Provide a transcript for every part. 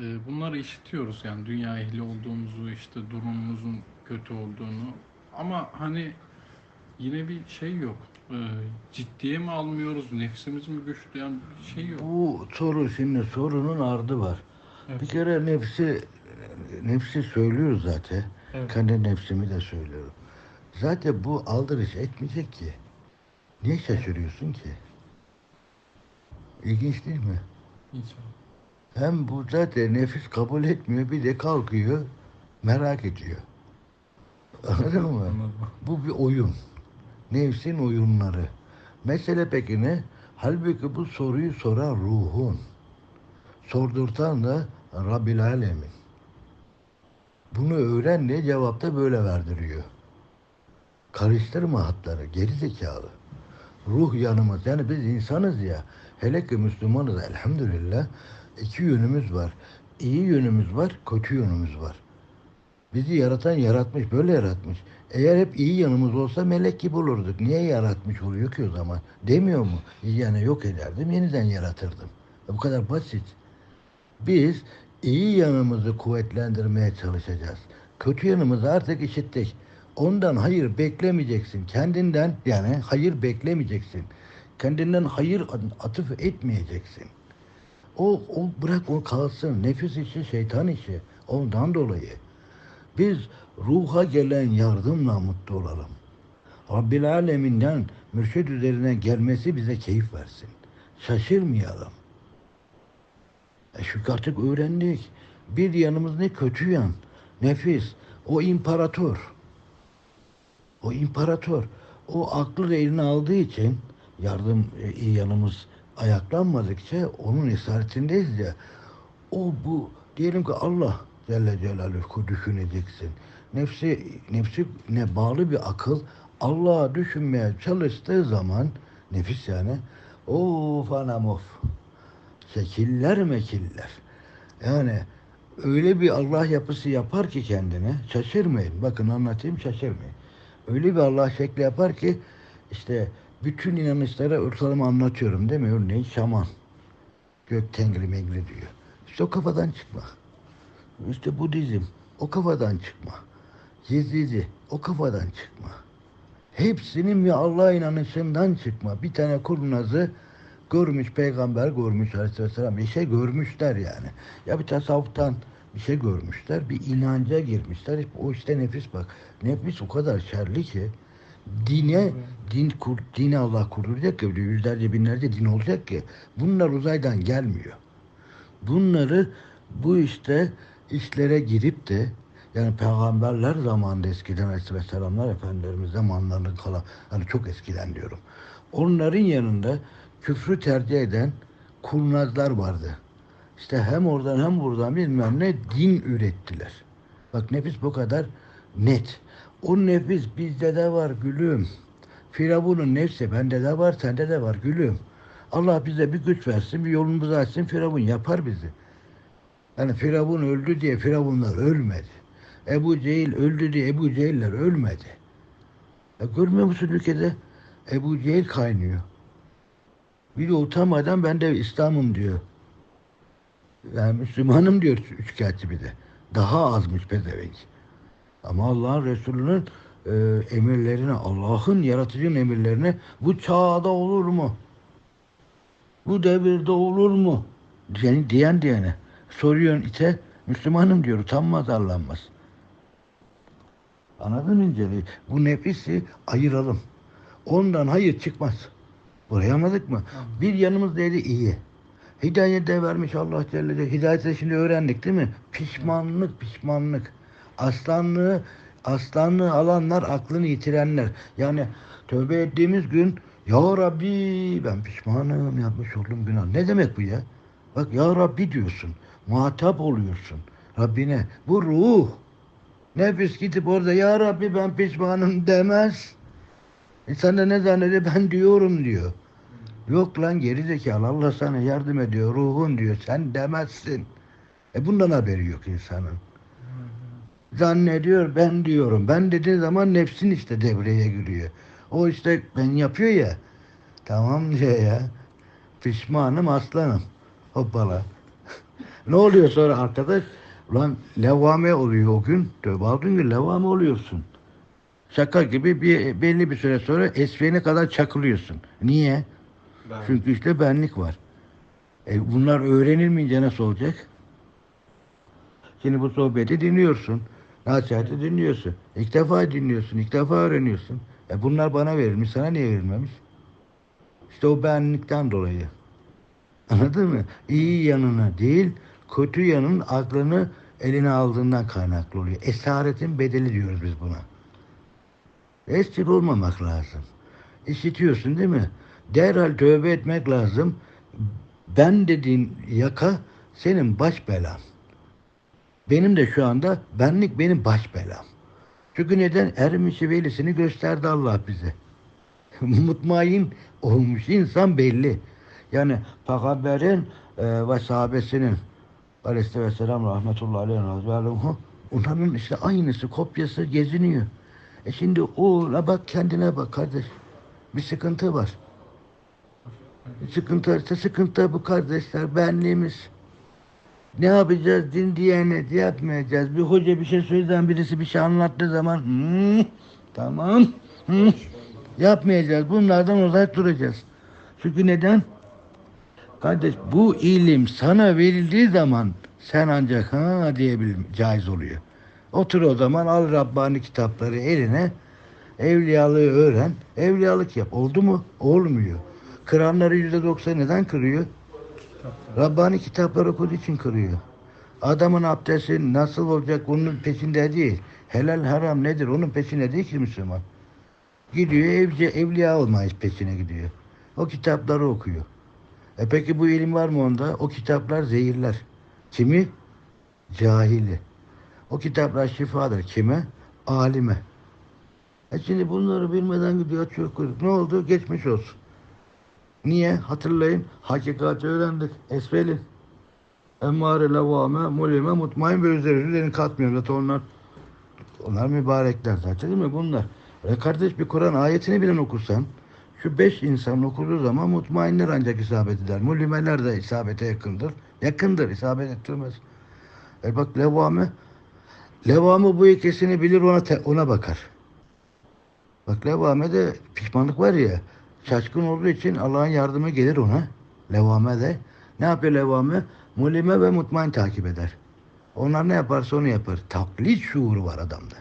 e, bunları işitiyoruz yani dünya ehli olduğumuzu işte durumumuzun kötü olduğunu ama hani yine bir şey yok. E, ciddiye mi almıyoruz? Nefsimiz mi güçlü? Yani bir şey yok. Bu soru şimdi sorunun ardı var. Evet. Bir kere nefsi nefsi söylüyor zaten. Evet. Kendi nefsimi de söylüyorum. Zaten bu aldırış etmeyecek ki. Niye şaşırıyorsun ki? İlginç değil mi? İnşallah. Hem bu zaten nefis kabul etmiyor bir de kalkıyor merak ediyor. Anladın mı? Anladım. Bu bir oyun. Nefsin oyunları. Mesele peki ne? Halbuki bu soruyu soran ruhun. Sordurtan da Rabbil Alemin. Bunu öğren diye cevapta böyle verdiriyor. Karıştırma hatları, geri zekalı. Ruh yanımız, yani biz insanız ya. Hele ki Müslümanız elhamdülillah. İki yönümüz var. İyi yönümüz var, kötü yönümüz var. Bizi yaratan yaratmış, böyle yaratmış. Eğer hep iyi yanımız olsa melek gibi olurduk. Niye yaratmış oluyor ki o zaman? Demiyor mu? Yani yok ederdim, yeniden yaratırdım. Bu kadar basit. Biz iyi yanımızı kuvvetlendirmeye çalışacağız. Kötü yanımızı artık işittik. Ondan hayır beklemeyeceksin. Kendinden yani hayır beklemeyeceksin. Kendinden hayır atıf etmeyeceksin. O, o bırak o kalsın. Nefis işi, şeytan işi. Ondan dolayı. Biz ruha gelen yardımla mutlu olalım. Rabbil Aleminden mürşid üzerine gelmesi bize keyif versin. Şaşırmayalım. E çünkü artık öğrendik. Bir yanımız ne kötü yan. Nefis. O imparator. O imparator. O aklı da eline aldığı için yardım e, iyi yanımız ayaklanmadıkça onun esaretindeyiz ya. O bu diyelim ki Allah Celle Celaluhu düşüneceksin. Nefsi nefsi ne bağlı bir akıl Allah'a düşünmeye çalıştığı zaman nefis yani of anam of şekiller mekiller. Yani öyle bir Allah yapısı yapar ki kendine şaşırmayın. Bakın anlatayım şaşırmayın. Öyle bir Allah şekli yapar ki işte bütün inanışlara ortalama anlatıyorum değil mi? Örneğin şaman. Gök tengri mengri diyor. İşte o kafadan çıkma. İşte Budizm o kafadan çıkma. Yezidi o kafadan çıkma. Hepsinin bir Allah inanışından çıkma. Bir tane kurnazı görmüş peygamber görmüş aleyhisselam bir şey görmüşler yani. Ya bir tasavvuftan bir şey görmüşler. Bir inanca girmişler. O işte nefis bak. Nefis o kadar şerli ki dine din kur, dini Allah kurduracak ki yüzlerce binlerce din olacak ki bunlar uzaydan gelmiyor. Bunları bu işte işlere girip de yani peygamberler zamanında eskiden aleyhisselamlar efendilerimiz zamanlarında kalan hani çok eskiden diyorum. Onların yanında küfrü tercih eden kurnazlar vardı. İşte hem oradan hem buradan bilmem ne din ürettiler. Bak nefis bu kadar net. O nefis bizde de var gülüm. Firavun'un nefsi bende de var, sende de var gülüm. Allah bize bir güç versin, bir yolumuzu açsın, Firavun yapar bizi. Yani Firavun öldü diye Firavunlar ölmedi. Ebu Cehil öldü diye Ebu Cehiller ölmedi. Ya görmüyor musun ülkede? Ebu Cehil kaynıyor. Bir de utanmadan ben de İslam'ım diyor. Yani Müslümanım diyor üçkağıtçı bir de. Daha azmış pezevenk. Ama Allah'ın Resulü'nün e, emirlerine, Allah'ın yaratıcının emirlerine bu çağda olur mu? Bu devirde olur mu? Yani diyen diyene. Soruyorsun ite Müslümanım diyor. Utanmaz arlanmaz. Anladın mı inceliği? Bu nefisi ayıralım. Ondan hayır çıkmaz. Burayı anladık mı? Bir yanımızdaydı iyi. Hidayet de vermiş Allah Celle Celle. Hidayeti şimdi öğrendik değil mi? Pişmanlık, pişmanlık. Aslanlığı, aslanlığı alanlar, aklını yitirenler. Yani tövbe ettiğimiz gün Ya Rabbi ben pişmanım yapmış olduğum günah. Ne demek bu ya? Bak Ya Rabbi diyorsun. Muhatap oluyorsun Rabbine. Bu ruh. Nefis gidip orada Ya Rabbi ben pişmanım demez. İnsan da ne zannediyor? Ben diyorum diyor. Yok lan geri zekalı Allah sana yardım ediyor ruhun diyor sen demezsin. E bundan haberi yok insanın. Zannediyor ben diyorum. Ben dediği zaman nefsin işte devreye giriyor. O işte ben yapıyor ya. Tamam diyor ya. Pişmanım aslanım. Hoppala. Ne oluyor sonra arkadaş? Ulan levvame oluyor o gün. Tövbe aldığın gün levvame oluyorsun. Şaka gibi bir belli bir süre sonra esfiyene kadar çakılıyorsun. Niye? Ben. Çünkü işte benlik var. E bunlar öğrenilmeyince nasıl olacak? Şimdi bu sohbeti dinliyorsun. Nasihati dinliyorsun. İlk defa dinliyorsun. ilk defa öğreniyorsun. E bunlar bana verilmiş. Sana niye verilmemiş? İşte o benlikten dolayı. Anladın mı? İyi yanını değil, kötü yanın aklını eline aldığından kaynaklı oluyor. Esaretin bedeli diyoruz biz buna. Esir olmamak lazım. İşitiyorsun değil mi? Derhal tövbe etmek lazım. Ben dediğin yaka senin baş belan. Benim de şu anda benlik benim baş belam. Çünkü neden? Ermişi velisini gösterdi Allah bize. Mutmain olmuş insan belli. Yani peygamberin e, ve sahabesinin aleyhisselam rahmetullahi aleyhi onların işte aynısı kopyası geziniyor. E şimdi oğla bak kendine bak kardeş. Bir sıkıntı var. Sıkıntı varsa sıkıntı bu kardeşler benliğimiz. Ne yapacağız? Din diyanet yapmayacağız. Bir hoca bir şey söyleden birisi bir şey anlattığı zaman "Hı, tamam hı, yapmayacağız. Bunlardan uzak duracağız. Çünkü neden? Kardeş bu ilim sana verildiği zaman sen ancak ha diyebil caiz oluyor. Otur o zaman al Rabbani kitapları eline evliyalığı öğren, evliyalık yap. Oldu mu? Olmuyor. Kıranları yüzde doksan neden kırıyor? Rabbani kitaplar okuduğu için kırıyor. Adamın abdesti nasıl olacak onun peşinde değil. Helal haram nedir onun peşinde değil ki Müslüman. Gidiyor evce, evliya olmayız peşine gidiyor. O kitapları okuyor. E peki bu ilim var mı onda? O kitaplar zehirler. Kimi? Cahili. O kitaplar şifadır. Kime? Alime. E şimdi bunları bilmeden gidiyor kuyruk. Ne oldu? Geçmiş olsun. Niye? Hatırlayın. Hakikati öğrendik. Esfelin. Emmare levame, mulime, mutmain ve üzeri. Üzerini katmıyor. Zaten onlar onlar mübarekler zaten değil mi bunlar? E kardeş bir Kur'an ayetini bilen okursan şu beş insan okuduğu zaman mutmainler ancak isabet eder. Mulimeler de isabete yakındır. Yakındır, isabet ettirmez. E bak levame, levame bu ikisini bilir ona te- ona bakar. Bak levame de pişmanlık var ya, şaşkın olduğu için Allah'ın yardımı gelir ona. Levame de. Ne yapıyor levame? Mulime ve mutmain takip eder. Onlar ne yaparsa onu yapar. Taklit şuuru var adamda.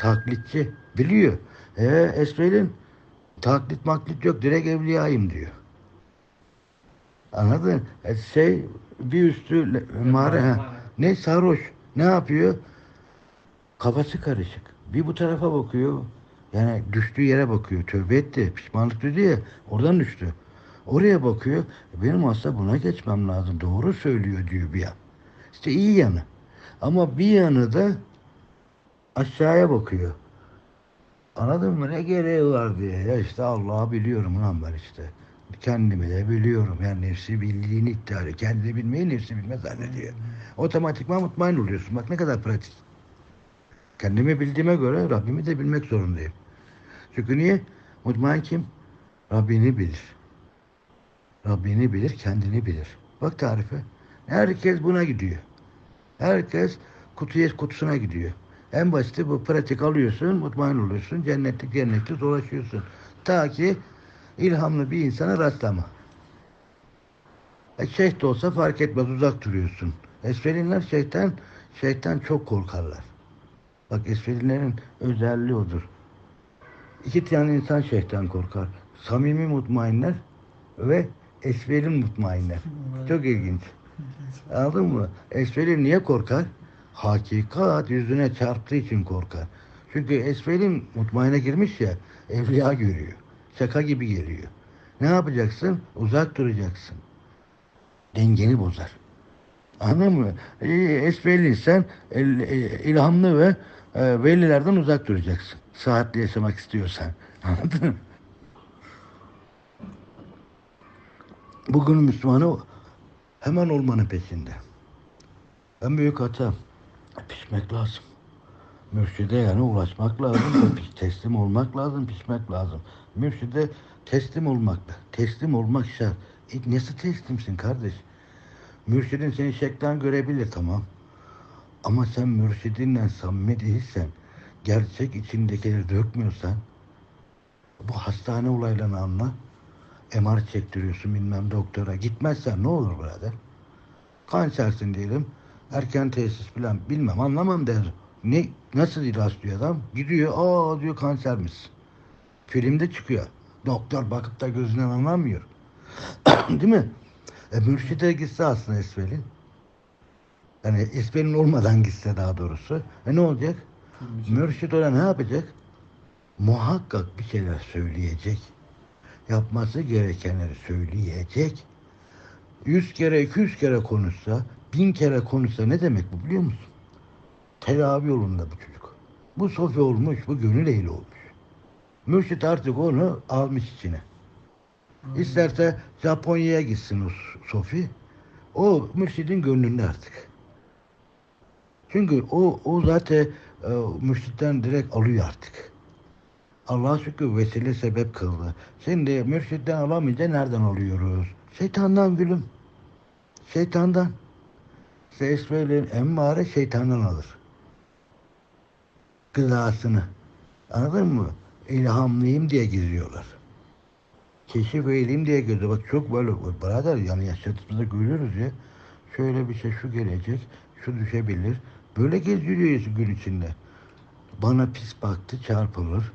Taklitçi. Biliyor. E Esfel'in taklit maklit yok. Direkt evliyayım diyor. Anladın? E, şey bir üstü mağara. ha. Ne sarhoş. Ne yapıyor? Kafası karışık. Bir bu tarafa bakıyor. Yani düştüğü yere bakıyor. Tövbe etti. Pişmanlık dedi ya. Oradan düştü. Oraya bakıyor. Benim aslında buna geçmem lazım. Doğru söylüyor diyor bir yan. İşte iyi yanı. Ama bir yanı da aşağıya bakıyor. Anladın mı? Ne gereği var diye. Ya işte Allah'ı biliyorum lan ben işte. Kendimi de biliyorum. Yani nefsi bildiğini iddia ediyor. Kendini bilmeyi nefsi bilmez zannediyor. Otomatikman mutmain oluyorsun. Bak ne kadar pratik. Kendimi bildiğime göre Rabbimi de bilmek zorundayım. Çünkü niye? Mutmain kim? Rabbini bilir. Rabbini bilir, kendini bilir. Bak tarife. Herkes buna gidiyor. Herkes kutuya kutusuna gidiyor. En basiti bu pratik alıyorsun, mutmain oluyorsun, cennetlik cennetlik dolaşıyorsun. Ta ki ilhamlı bir insana rastlama. E şeyh de olsa fark etmez, uzak duruyorsun. Esfelinler şeytan, şeytan çok korkarlar. Bak esfelinlerin özelliği odur. İki tane insan şeytan korkar. Samimi mutmainler ve esfelin mutmainler. Çok ilginç. Anladın mı? Esfelin niye korkar? Hakikat yüzüne çarptığı için korkar. Çünkü esfelin mutmaine girmiş ya, evliya görüyor. Şaka gibi geliyor. Ne yapacaksın? Uzak duracaksın. Dengeni bozar. Anladın mı? E, Esfeliysen el- e, ilhamlı ve e, velilerden uzak duracaksın. Saatli yaşamak istiyorsan. Anladın mı? Bugün Müslümanı hemen olmanın peşinde. En büyük hata pişmek lazım. Mürşide yani ulaşmak lazım, teslim olmak lazım, pişmek lazım. Mürşide teslim olmak, teslim olmak şart. E, nasıl teslimsin kardeş? Mürşidin seni şeklen görebilir tamam. Ama sen mürşidinle samimi değilsen, gerçek içindekileri dökmüyorsan, bu hastane olaylarını anla. MR çektiriyorsun bilmem doktora. Gitmezsen ne olur birader? Kansersin diyelim. Erken tesis falan bilmem anlamam der. Ne, nasıl rastlıyor adam? Gidiyor aa diyor kansermiş. Filmde çıkıyor. Doktor bakıp da gözünden anlamıyor. Değil mi? E, mürşide gitse aslında Esvel'in. Yani Esvel'in olmadan gitse daha doğrusu. E ne olacak? Mürşid ona ne yapacak? Muhakkak bir şeyler söyleyecek. Yapması gerekenleri söyleyecek. Yüz kere, iki yüz kere konuşsa, bin kere konuşsa ne demek bu biliyor musun? Tedavi yolunda bu çocuk. Bu sofi olmuş, bu gönül ehli olmuş. Mürşit artık onu almış içine. İsterse Japonya'ya gitsin o Sofi. O mürşidin gönlünde artık. Çünkü o, o zaten e, mürşitten direkt alıyor artık. Allah'a şükür vesile sebep kıldı. Şimdi mürşitten alamayınca nereden alıyoruz? Şeytandan gülüm. Şeytandan. Sesveyle emmare şeytandan alır. Gıdasını. Anladın mı? İlhamlıyım diye geziyorlar. Keşif eğilim diye geziyor. Bak çok böyle birader yani yaşadığımızda görüyoruz ya. Şöyle bir şey şu gelecek, şu düşebilir. Böyle geziyor gün içinde. Bana pis baktı çarpılır.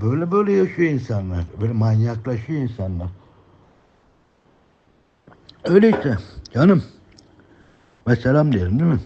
Böyle böyle yaşıyor insanlar. Böyle manyaklaşıyor insanlar. Öyle işte. Canım. Ve selam diyelim değil mi?